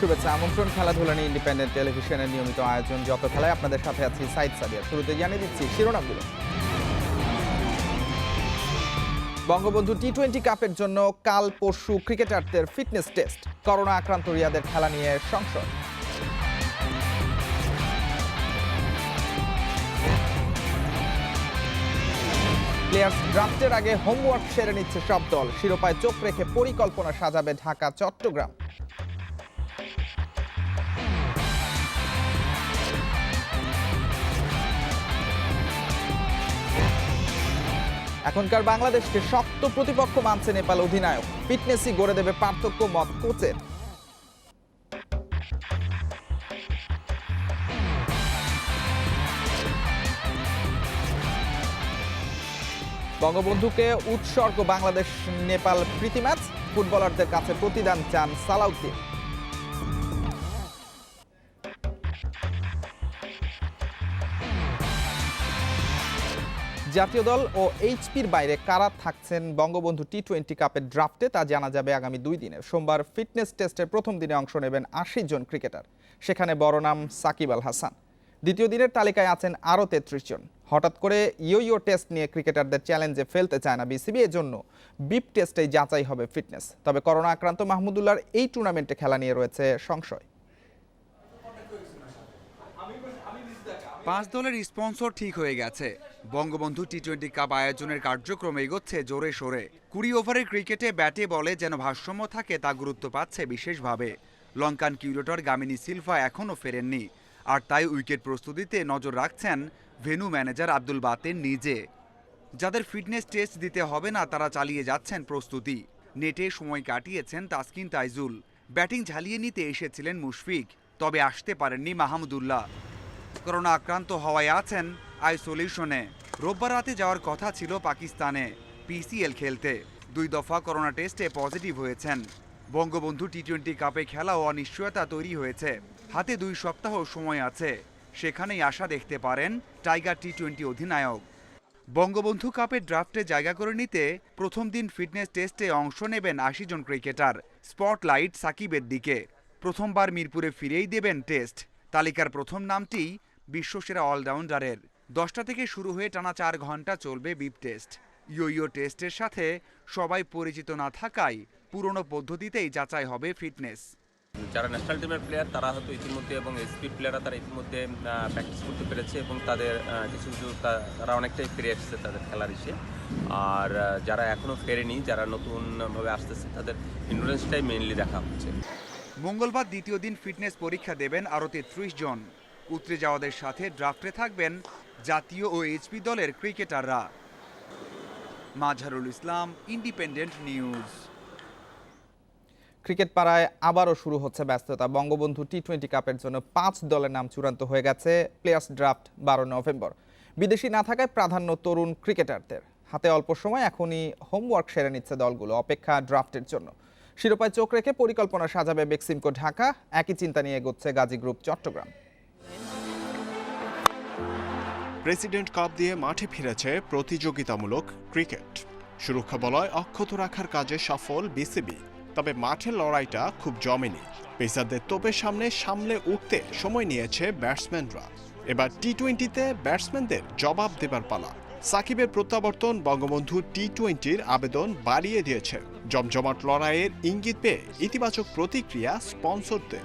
শুভেচ্ছা, আমন্ত্রণ, খেলাধুলা নিয়ে ইন্ডিপেন্ডেন্ট টেলিভিশনের নিয়মিত আয়োজন, যত খেলায় আপনাদের সাথে আছি, সাইদ সাদিয়া। শুরুতে জানিয়ে দিচ্ছি শিরোনামগুলো। বঙ্গবন্ধু টি টোয়েন্টি কাপের জন্য কাল পরশু ক্রিকেটারদের ফিটনেস টেস্ট, করোনা আক্রান্ত রিয়াদের খেলা নিয়ে সংশয়। প্লেয়ার্স ড্রাফটের আগে হোমওয়ার্ক সেরে নিচ্ছে সব দল, শিরোপায় চোখ রেখে পরিকল্পনা সাজাবে ঢাকা, চট্টগ্রাম। এখনকার বাংলাদেশকে শক্ত প্রতিপক্ষ মানছে নেপাল অধিনায়ক। ফিটনেসই গড়ে দেবে পার্থক্য মত কোচের। বঙ্গবন্ধুকে উৎসর্গ বাংলাদেশ নেপাল প্রীতি ম্যাচ। ফুটবলারদের কাছে প্রতিদান চান সালাউদ্দিন। জাতীয় দল ও এইচপির বাইরে কারা থাকছেন বঙ্গবন্ধু টি টোয়েন্টি কাপের ড্রাফটে তা জানা যাবে আগামী দুই দিনে। সোমবার ফিটনেস টেস্টের প্রথম দিনে অংশ নেবেন আশি জন ক্রিকেটার সেখানে বড় নাম সাকিব আল হাসান। দ্বিতীয় দিনের তালিকায় আছেন আরও তেত্রিশ জন। হঠাৎ করে ইয়ো টেস্ট নিয়ে ক্রিকেটারদের চ্যালেঞ্জে ফেলতে চায় না বিসিবি জন্য বিপ টেস্টেই যাচাই হবে ফিটনেস তবে করোনা আক্রান্ত মাহমুদুল্লাহর এই টুর্নামেন্টে খেলা নিয়ে রয়েছে সংশয়। পাঁচ দলের স্পন্সর ঠিক হয়ে গেছে। বঙ্গবন্ধু টি টোয়েন্টি কাপ আয়োজনের কার্যক্রম এগোচ্ছে জোরে সোরে। কুড়ি ওভারের ক্রিকেটে ব্যাটে বলে যেন ভারসাম্য থাকে তা গুরুত্ব পাচ্ছে বিশেষভাবে। লঙ্কান কিউরেটর গামিনী সিলভা এখনও ফেরেননি। আর তাই উইকেট প্রস্তুতিতে নজর রাখছেন ভেনু ম্যানেজার আব্দুল বাতেন নিজে। যাদের ফিটনেস টেস্ট দিতে হবে না, তারা চালিয়ে যাচ্ছেন প্রস্তুতি। নেটে সময় কাটিয়েছেন তাসকিন তাইজুল। ব্যাটিং ঝালিয়ে নিতে এসেছিলেন মুশফিক, তবে আসতে পারেননি মাহমুদুল্লাহ করোনা আক্রান্ত হওয়ায় আছেন আইসোলেশনে। রোববার রাতে যাওয়ার কথা ছিল পাকিস্তানে, পিসিএল খেলতে। দুই দফা করোনা টেস্টে পজিটিভ হয়েছেন। বঙ্গবন্ধু টি টোয়েন্টি কাপে খেলা ও অনিশ্চয়তা তৈরি হয়েছে। হাতে দুই সপ্তাহ সময় আছে। সেখানেই আশা দেখতে পারেন টাইগার টি টোয়েন্টি অধিনায়ক। বঙ্গবন্ধু কাপের ড্রাফটে জায়গা করে নিতে প্রথম দিন ফিটনেস টেস্টে অংশ নেবেন আশি জন ক্রিকেটার, স্পটলাইট সাকিবের দিকে। প্রথমবার মিরপুরে ফিরেই দেবেন টেস্ট। তালিকার প্রথম নামটি বিশ্বসেরা অলরাউন্ডারের। দশটা থেকে শুরু হয়ে টানা চার ঘণ্টা চলবে বিপ টেস্ট। ইয়ো ইয়ো টেস্টের সাথে সবাই পরিচিত না থাকায় পুরনো পদ্ধতিতেই যাচাই হবে ফিটনেস। যারা ন্যাশনাল টিমের প্লেয়ার তারা হয়তো ইতিমধ্যে এবং এসপি প্লেয়াররা তারা ইতিমধ্যে প্র্যাকটিস করতে পেরেছে এবং তাদের কিছু কিছু তারা অনেকটাই ফিরে এসেছে তাদের খেলার ইসে। আর যারা এখনও ফেরেনি যারা নতুনভাবে আসতেছে তাদের ইন্ডোরেন্সটাই মেইনলি দেখা হচ্ছে। মঙ্গলবার দ্বিতীয় দিন ফিটনেস পরীক্ষা দেবেন আরও তেত্রিশ জন। উতরে যাওয়াদের সাথে ড্রাফটে থাকবেন জাতীয় ও এইচপি দলের ক্রিকেটাররা। Majharul Islam, independent news. Cricket পাড়ায় আবারও শুরু হচ্ছে ব্যস্ততা। বঙ্গবন্ধু টি টোয়েন্টি কাপের জন্য পাঁচ দলের নাম চূড়ান্ত হয়ে গেছে প্লেয়ার্স ড্রাফট বারো নভেম্বর। বিদেশি না থাকায় প্রাধান্য তরুণ ক্রিকেটারদের। হাতে অল্প সময়, এখনই হোমওয়ার্ক সেরে নিচ্ছে দলগুলো অপেক্ষা ড্রাফটের জন্য। শিরোপায় চোখ রেখে পরিকল্পনা সাজাবে বেক্সিমকো ঢাকা একই চিন্তা নিয়ে এগোচ্ছে Gazi group Chattogram. President cup দিয়ে মাঠে ফিরেছে প্রতিযোগিতামূলক ক্রিকেট। সুরক্ষা বলয় অক্ষত রাখার কাজে সফল বিসিবি। তবে মাঠের লড়াইটা খুব জমেনি। পেসারদের তোপের সামনে সামলে উঠতে সময় নিয়েছে ব্যাটসম্যানরা। এবার টি টোয়েন্টিতে ব্যাটসম্যানদের জবাব দেবার পালা। সাকিবের প্রত্যাবর্তন বঙ্গবন্ধু টি টোয়েন্টির আবেদন বাড়িয়ে দিয়েছে। জমজমাট লড়াইয়ের ইঙ্গিত পেয়ে ইতিবাচক প্রতিক্রিয়া স্পন্সরদের।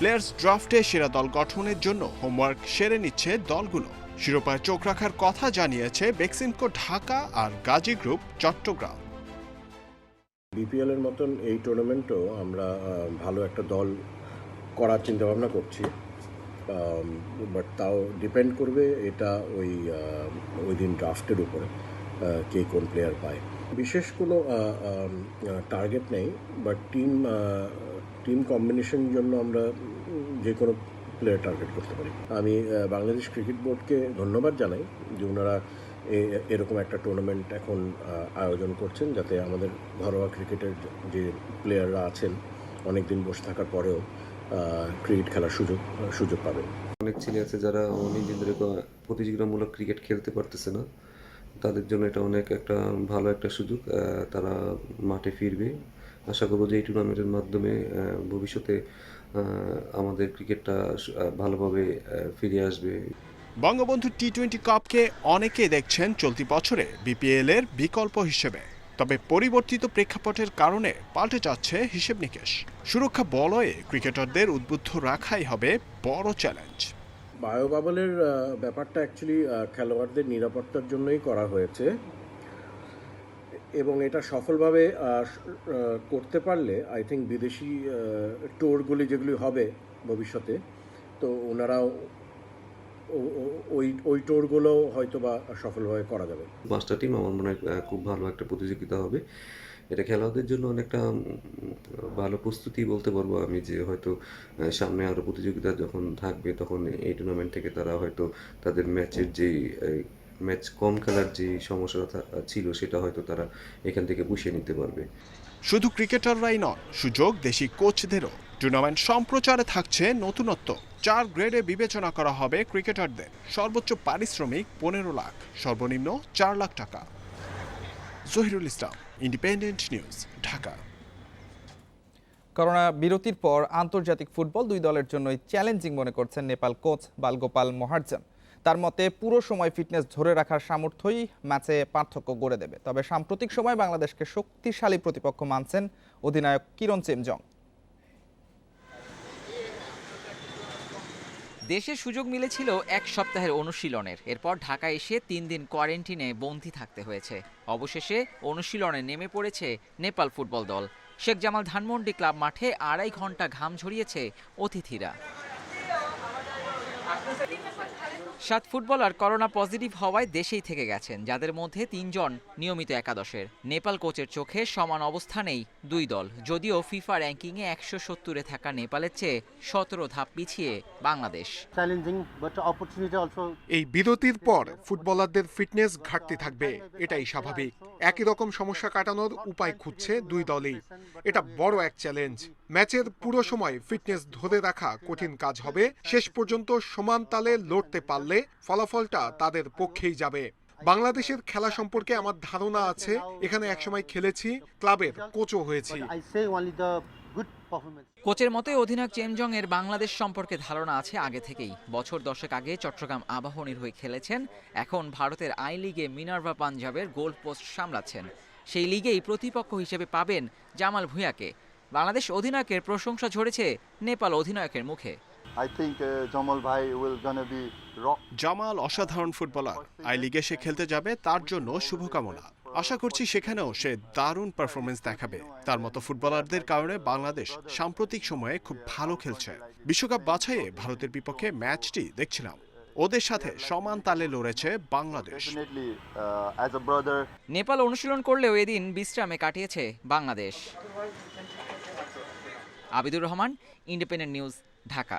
প্লেয়ার্স ড্রাফটে সেরা দল গঠনের জন্য হোমওয়ার্ক সেরে নিচ্ছে দলগুলো। শিরোপায় চোখ রাখার কথা জানিয়েছে বেক্সিমকো ঢাকা আর গাজী গ্রুপ চট্টগ্রাম। বিপিএল এর মতন এই টুর্নামেন্টও আমরা ভালো একটা দল করার চিন্তা ভাবনা করছি বাট তাও ডিপেন্ড করবে এটা ওই ওই দিন ড্রাফটের উপরে কে কোন প্লেয়ার পায়। বিশেষ কোনো টার্গেট নেই বাট টিম টিম কম্বিনেশন জন্য আমরা যে কোনো প্লেয়ার টার্গেট করতে পারি। আমি বাংলাদেশ ক্রিকেট বোর্ডকে ধন্যবাদ জানাই যে ওনারা এরকম একটা টুর্নামেন্ট এখন আয়োজন করছেন যাতে আমাদের ঘরোয়া ক্রিকেটের যে প্লেয়াররা আছেন অনেক দিন বসে থাকার পরেও ক্রিকেট খেলার সুযোগ সুযোগ পাবে অনেক ছেলে আছে যারা অনেক দিন ধরে প্রতিযোগিতামূলক ক্রিকেট খেলতে পারতেছে না। তাদের জন্য এটা অনেক একটা ভালো একটা সুযোগ তারা মাঠে ফিরবে। আশা করব যে এই টুর্নামেন্টের মাধ্যমে ভবিষ্যতে আমাদের ক্রিকেটটা ভালোভাবে ফিরে আসবে। বঙ্গবন্ধু টি টোয়েন্টি কাপকে অনেকেই দেখছেন চলতি বছরে বিপিএল এর বিকল্প হিসেবে। তবে পরিবর্তিত প্রেক্ষাপটের কারণে পাল্টে যাচ্ছে হিসেব নিকেশ। সুরক্ষা বলয়ে ক্রিকেটারদের উদ্বুদ্ধ রাখাই হবে বড় চ্যালেঞ্জ। বায়োবাবলের ব্যাপারটা অ্যাকচুয়ালি খেলোয়াড়দের নিরাপত্তার জন্যই করা হয়েছে। এবং এটা সফলভাবে করতে পারলে আই থিঙ্ক বিদেশি টোরগুলি যেগুলি হবে ভবিষ্যতে, তো ওনারাও ওই ওই টোরগুলো হয়তো বা সফলভাবে করা যাবে। পাঁচটা টিম আমার মনে হয় খুব ভালো একটা প্রতিযোগিতা হবে। এটা খেলোয়াড়দের জন্য অনেকটা ভালো প্রস্তুতি বলতে পারব আমি যে হয়তো সামনে আরও প্রতিযোগিতা যখন থাকবে তখন এই টুর্নামেন্ট থেকে তারা হয়তো তাদের ম্যাচের যেই ম্যাচ কম খেলার যে সমস্যাটা ছিল সেটা হয়তো তারা এখান থেকে পুষিয়ে নিতে পারবে। শুধু ক্রিকেটাররাই নন সুযোগ দেশি কোচদেরও। টুর্নামেন্ট সম্প্রচারে থাকছে নতুনত্ব। চার গ্রেডে বিবেচনা করা হবে ক্রিকেটারদের। সর্বোচ্চ পারিশ্রমিক পনেরো লাখ সর্বনিম্ন চার লাখ টাকা। Zahirul Islam independent news Dhaka. Corona বিরতির পর আন্তর্জাতিক ফুটবল দুই দলের জন্যই চ্যালেঞ্জিং মনে করছেন নেপাল কোচ বালগোপাল মহার্জন তার মতে পুরো সময় ফিটনেস ধরে রাখার সামর্থ্যই ম্যাচে পার্থক্য গড়ে দেবে। তবে সাম্প্রতিক সময় বাংলাদেশকে শক্তিশালী প্রতিপক্ষ মানছেন অধিনায়ক কিরণ চেমজং দেশে সুযোগ মিলেছিল এক সপ্তাহের অনুশীলনের। এরপর ঢাকা এসে তিন দিন কোয়ারেন্টিনে বন্দী থাকতে হয়েছে। অবশেষে অনুশীলনে নেমে পড়েছে নেপাল ফুটবল দল। শেখ জামাল ধানমন্ডি ক্লাব মাঠে আড়াই ঘণ্টা ঘাম ঝরিয়েছে অতিথিরা। সাত ফুটবলার করোনা পজিটিভ হওয়ায় দেশেই থেকে গেছেন যাদের মধ্যে তিনজন নিয়মিত একাদশের। নেপাল কোচের চোখে সমান অবস্থানেই দুই দল। যদিও ফিফা র্যাঙ্কিংয়ে একশো সত্তরে থাকা নেপালের চেয়ে সতেরো ধাপ পিছিয়ে বাংলাদেশ। এই বিরতির পর ফুটবলারদের ফিটনেস ঘাটতি থাকবে এটাই স্বাভাবিক। একই রকম সমস্যা কাটানোর উপায় খুঁজছে দুই দলই। এটা বড় এক চ্যালেঞ্জ ম্যাচের পুরো সময় ফিটনেস ধরে রাখা কঠিন কাজ হবে। শেষ পর্যন্ত সমান তালে লড়তে পারলে ফলাফলটা তাদের পক্ষেই যাবে। বাংলাদেশের খেলা সম্পর্কে আমার ধারণা আছে, এখানে একসময় খেলেছি, ক্লাবের কোচও হয়েছি। কোচের মতে অধিনায়ক চেমজং এর বাংলাদেশ সম্পর্কে ধারণা আছে আগে থেকেই। বছর দশেক আগে চট্টগ্রাম আবাহনীর হয়ে খেলেছেন। এখন ভারতের আই লিগে মিনার্ভা পাঞ্জাবের গোল পোস্ট সামলাচ্ছেন। সেই লিগেই প্রতিপক্ষ হিসেবে পাবেন জামাল ভুঁইয়াকে। বাংলাদেশ অধিনায়কের প্রশংসা ঝরেছে নেপাল অধিনায়কের মুখে। I think uh, will gonna be Jamal অসাধারণ ফুটবলার। আই লিগে সে খেলতে যাবে তার জন্য শুভকামনা। আশা করছি সেখানেও সে দারুণ পারফরমেন্স দেখাবে। তার মতো ফুটবলারদের কারণে বাংলাদেশ সাম্প্রতিক সময়ে খুব ভালো খেলছে। বিশ্বকাপ বাছাইয়ে ভারতের বিপক্ষে ম্যাচটি দেখছিলাম। ওদের সাথে সমান তালে লড়েছে বাংলাদেশ। Uh, নেপাল অনুশীলন করলেও এদিন বিশ্রামে কাটিয়েছে Bangladesh. Abidur Rahman independent news Dhaka.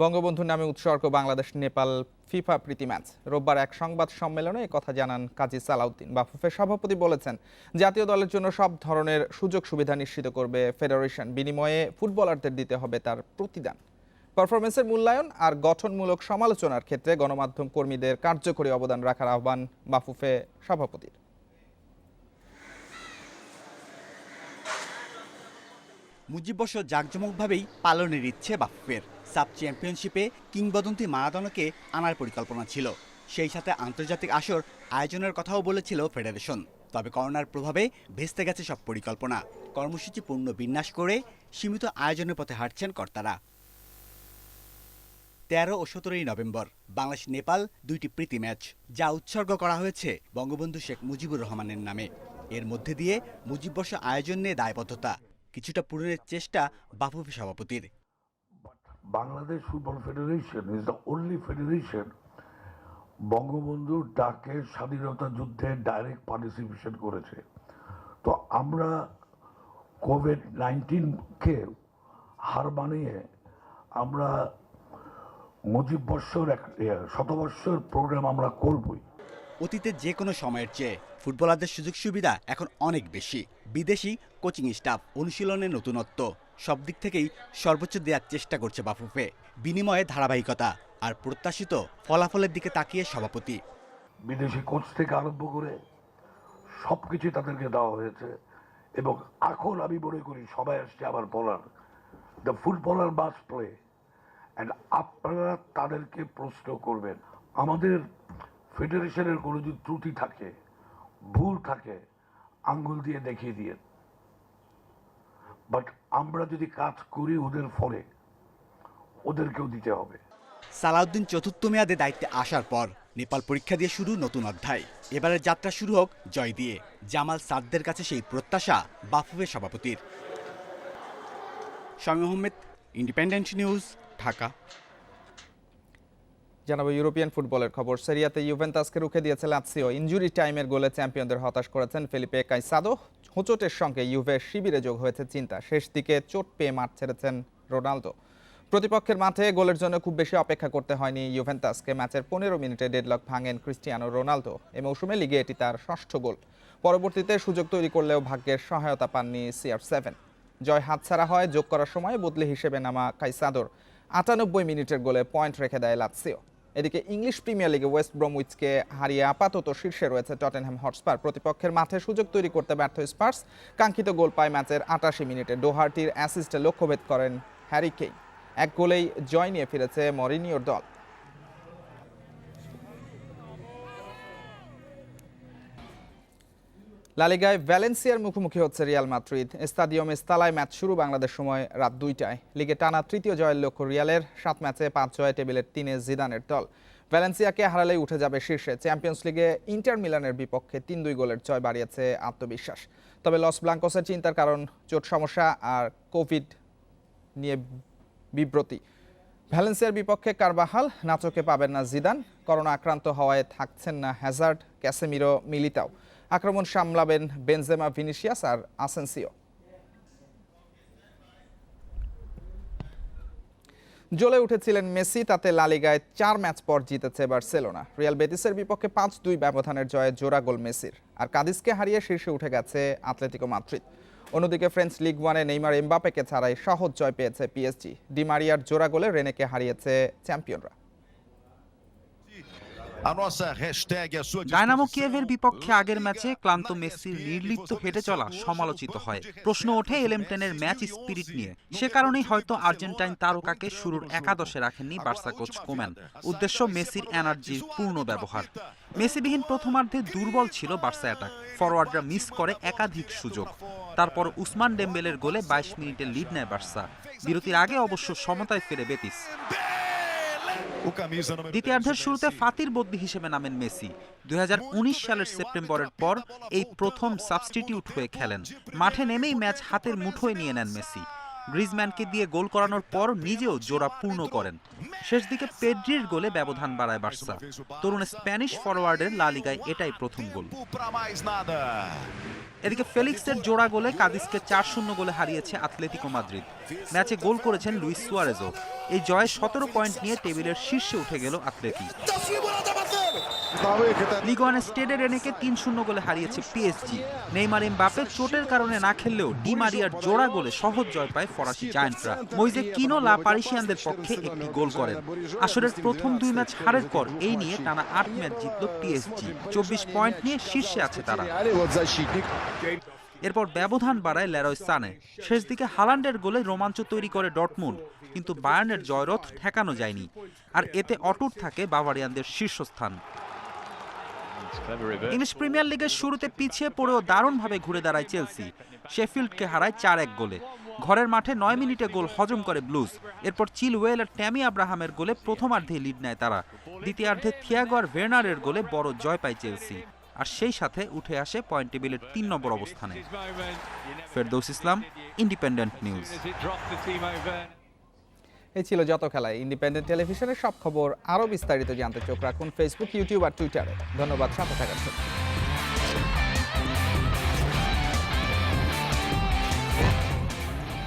বঙ্গবন্ধুর নামে উৎসর্গ বাংলাদেশ, নেপাল ফিফা প্রীতি ম্যাচ। রোববার এক সংবাদ সম্মেলনে কথা জানান কাজী সালাউদ্দিন বাফুফের সভাপতি বলেছেন, জাতীয় দলের জন্য সব ধরনের সুযোগ সুবিধা নিশ্চিত করবে ফেডারেশন। বিনিময়ে ফুটবলারদের দিতে হবে তার প্রতিদান। পারফরমেন্সের মূল্যায়ন আর গঠনমূলক সমালোচনার ক্ষেত্রে গণমাধ্যম কর্মীদের কার্যকরী অবদান রাখার আহ্বান বাফুফে সভাপতির। মুজিব বর্ষ জাঁকজমকভাবেই পালনের ইচ্ছে বাফুফের। সাব চ্যাম্পিয়নশিপে কিংবদন্তি মারাদোনাকে আনার পরিকল্পনা ছিল। সেই সাথে আন্তর্জাতিক আসর আয়োজনের কথাও বলেছিল ফেডারেশন। তবে করোনার প্রভাবে ভেস্তে গেছে সব পরিকল্পনা। কর্মসূচি পূর্ণ বিন্যাস করে সীমিত আয়োজনের পথে হাঁটছেন কর্তারা। তেরো ও সতেরোই নভেম্বর, বাংলাদেশ নেপাল দুইটি প্রীতি ম্যাচ, যা উৎসর্গ করা হয়েছে বঙ্গবন্ধু শেখ মুজিবুর রহমানের নামে। এর মধ্যে দিয়ে মুজিববর্ষ আয়োজন নিয়ে দায়বদ্ধতা। কিছুটা পূরণের চেষ্টা বাফুফে সভাপতির। Bangladesh football federation is the only federation বঙ্গবন্ধুর ডাকে স্বাধীনতা যুদ্ধে ডাইরেক্ট পার্টিসিপেশন করেছে। তো আমরা কোভিড নাইন্টিনকে হার মানিয়ে আমরা মুজিব বর্ষর এক শতবর্ষর প্রোগ্রাম আমরা করবই। অতীতে যে কোনো সময়ের চেয়ে ফুটবলারদের সুযোগ সুবিধা এখন অনেক বেশি। বিদেশি কোচিং স্টাফ অনুশীলনে নতুনত্ব। সব দিক থেকেই সর্বোচ্চ দেওয়ার চেষ্টা করছে বাফুফে। বিনিময়ে ধারাবাহিকতা আর প্রত্যাশিত ফলাফলের দিকে তাকিয়ে সভাপতি। বিদেশি কোচ থেকে আরম্ভ করে সব কিছুই তাদেরকে দেওয়া হয়েছে এবং এখন আমি মনে করি সবাই আসছে আবার বলার the footballer must play and আপনারা তাদেরকে প্রশ্ন করবেন। আমাদের ফেডারেশনের কোনো যদি ত্রুটি থাকে, ভুল থাকে আঙ্গুল দিয়ে দেখিয়ে দিয়ে। বাট আমরা যদি কাজ করি ওদের ফলে ওদেরকেও দিতে হবে। সালাউদ্দিন চতুর্থ মেয়াদে দায়িত্বে আসার পর নেপাল পরীক্ষা দিয়ে শুরু নতুন অধ্যায়। এবারের যাত্রা শুরু হোক জয় দিয়ে। জামাল সাদদের কাছে সেই প্রত্যাশা বাফুফে সভাপতির। Shamim Ahmed independent news Dhaka. জানাব ইউরোপিয়ান ফুটবলের খবর। সেরিয়াতে ইউভেন্টাসকে রুখে দিয়েছে লাৎসিও ইনজুরি টাইমের গোলে চ্যাম্পিয়নদের হতাশ করেছেন ফিলিপে কাইসাদো। হোঁচটের সঙ্গে ইউভের শিবিরে যোগ হয়েছে চিন্তা। শেষ দিকে চোট পেয়ে মাঠ ছেড়েছেন রোনালদো। প্রতিপক্ষের মাঠে গোলের জন্য খুব বেশি অপেক্ষা করতে হয়নি ইউভেন্টাসকে। ম্যাচের পনেরো মিনিটে ডেডলক ভাঙেন ক্রিস্টিয়ানো রোনালদো। এ মৌসুমে লিগে এটি তার ষষ্ঠ গোল। পরবর্তীতে সুযোগ তৈরি করলেও ভাগ্যের সহায়তা পাননি সিআর সেভেন। জয় হাতছাড়া হয়, যোগ করার সময় বদলি হিসেবে নামা কাইসাদোর। আটানব্বই মিনিটের গোলে পয়েন্ট রেখে দেয় লাৎসিও। এদিকে ইংলিশ প্রিমিয়ার লিগে ওয়েস্ট ব্রমউইচকে হারিয়ে আপাতত শীর্ষে রয়েছে টটেনহ্যাম হটস্পার। প্রতিপক্ষের মাঠে সুযোগ তৈরি করতে ব্যর্থ স্পার্স। কাঙ্ক্ষিত গোল পায় ম্যাচের আটাশি মিনিটে। ডোহার্টির অ্যাসিস্টে লক্ষ্যভেদ করেন হ্যারি এক গোলেই জয় নিয়ে ফিরেছে মরিনিওর দল। লালিগায় ভ্যালেন্সিয়ার মুখোমুখি হচ্ছে রিয়াল মাদ্রিদ। স্টাডিয়াম ইস্তালায় ম্যাচ শুরু বাংলাদেশ সময় রাত দুইটায়। লিগে টানা তৃতীয় জয়ের লক্ষ্য রিয়ালের, সাত ম্যাচে পাঁচ জয় টেবিলের তিনে জিদানের দল। ভ্যালেন্সিয়াকে হারালেই উঠে যাবে শীর্ষে। চ্যাম্পিয়ন্স লিগে ইন্টার মিলানের বিপক্ষে তিন দুই গোলের জয় বাড়িয়েছে আত্মবিশ্বাস। তবে লস ব্লাঙ্কোসের চিন্তার কারণ, চোট সমস্যা আর কোভিড নিয়ে বিব্রতি। ভ্যালেন্সিয়ার বিপক্ষে কারবাহাল, নাচকে পাবেন না জিদান। করোনা আক্রান্ত হওয়ায় থাকছেন না হ্যাজার্ড, ক্যাসেমিরো, মিলিতাও। আক্রমণ সামলাবেন বেনজেমা ভিনিসিয়াস আর আসেন্সিও। জ্বলে উঠেছিলেন মেসি, তাতে লালিগায় চার ম্যাচ পর জিতেছে বার্সেলোনা। রিয়াল বেটিসের বিপক্ষে পাঁচ দুই ব্যবধানের জয়ে জোড়া গোল মেসির। আর কাদিসকে হারিয়ে শীর্ষে উঠে গেছে আতলেতিকো মাদ্রিদ। অন্যদিকে ফ্রেঞ্চ লিগ ওয়ানে নেইমার এমবাপেকে ছাড়াই সহজ জয় পেয়েছে পিএসজি। ডিমারিয়ার জোড়া গোলে রেনেকে হারিয়েছে চ্যাম্পিয়নরা। ডায়নামো কিয়েভের বিপক্ষে আগের ম্যাচে ক্লান্ত মেসির নির্লিপ্ত হেঁটে চলা সমালোচিত হয়। প্রশ্ন ওঠে ম্যাচ স্পিরিট নিয়ে। সে কারণেই হয়তো আর্জেন্টাইন তারকাকে শুরুর একাদশে রাখেননি বার্সা কোচ কোম্যান উদ্দেশ্য মেসির এনার্জির পূর্ণ ব্যবহার। মেসিবিহীন প্রথমার্ধে দুর্বল ছিল বার্সা অ্যাটাক। ফরওয়ার্ডরা মিস করে একাধিক সুযোগ। তারপর উসমান ডেম্বেলের গোলে বাইশ মিনিটে লিড নেয় বার্সা। বিরতির আগে অবশ্য সমতায় ফেরে বেতিস। দ্বিতীয়ার্ধের শুরুতে ফাতির বদলি হিসেবে নামেন মেসি। দুই হাজার উনিশ সালের সেপ্টেম্বরের পর এই প্রথম সাবস্টিটিউট হয়ে খেলেন। মাঠে নেমেই ম্যাচ হাতের মুঠোয় নিয়ে নেন মেসি। গ্রিজম্যানকে দিয়ে গোল করানোর পর নিজেও জোড়া পূর্ণ করেন। শেষ দিকে পেড্রির গোলে ব্যবধান বাড়ায় বার্সা। তরুণ স্প্যানিশ ফরওয়ার্ডের লা লিগায় এটাই প্রথম গোল। এদিকে ফেলিক্সের জোড়া গোলে কাদিসকে চার শূন্য গোলে হারিয়েছে আতলেতিকো মাদ্রিদ। ম্যাচে গোল করেছেন লুইস সুয়ারেজও। এই জয়ে সতেরো পয়েন্ট নিয়ে টেবিলের শীর্ষে উঠে গেল আতলেতি। লিগ ওয়ানে স্টেডে রেনেকে তিন শূন্য গোলে হারিয়েছে পিএসজি নেইমার এমবাপে চোটের কারণে না খেললেও ডি মারিয়ার জোড়া গোলে সহজ জয় পায় ফরাসি জায়ান্টরা। মইজে কিনো লা পারিসিয়ানদের পক্ষে একটি গোল করেন। আসরের প্রথম দুই ম্যাচ হারের পর এই নিয়ে টানা আট ম্যাচ জিতল পিএসজি চব্বিশ পয়েন্ট নিয়ে শীর্ষে আছে তারা। এরপর ব্যবধান বাড়ায় লেরয় সানে। শেষ দিকে হালান্ডের গোলে রোমাঞ্চ তৈরি করে ডটমুন্ড, কিন্তু বায়ার্নের জয়রথ ঠেকানো যায়নি। আর এতে অটুট থাকে বাভারিয়ানদের শীর্ষস্থান। ইংলিশ প্রিমিয়ার লিগের শুরুতে পিছিয়ে পড়েও দারুণভাবে ঘুরে দাঁড়ায় চেলসি। শেফিল্ডকে হারায় চার এক গোলে। ঘরের মাঠে নয় মিনিটে গোল হজম করে ব্লুজ। এরপর চিলওয়েল আর ট্যামি আব্রাহামের গোলে প্রথমার্ধে লিড নেয় তারা। দ্বিতীয়ার্ধে থিয়াগো আর ভের্নারের গোলে বড় জয় পায় চেলসি। আর সেই সাথে উঠে আসে পয়েন্ট টেবিলের তিন নম্বর অবস্থানে। ফেরদৌস ইসলাম ইন্ডিপেন্ডেন্ট নিউজ এই ছিল যত খেলায়। ইন্ডিপেন্ডেন্ট টেলিভিশনের সব খবর আরও বিস্তারিত জানতে চোখ রাখুন ফেসবুক ইউটিউব আর টুইটারে ধন্যবাদ, সাথে থাকার জন্য।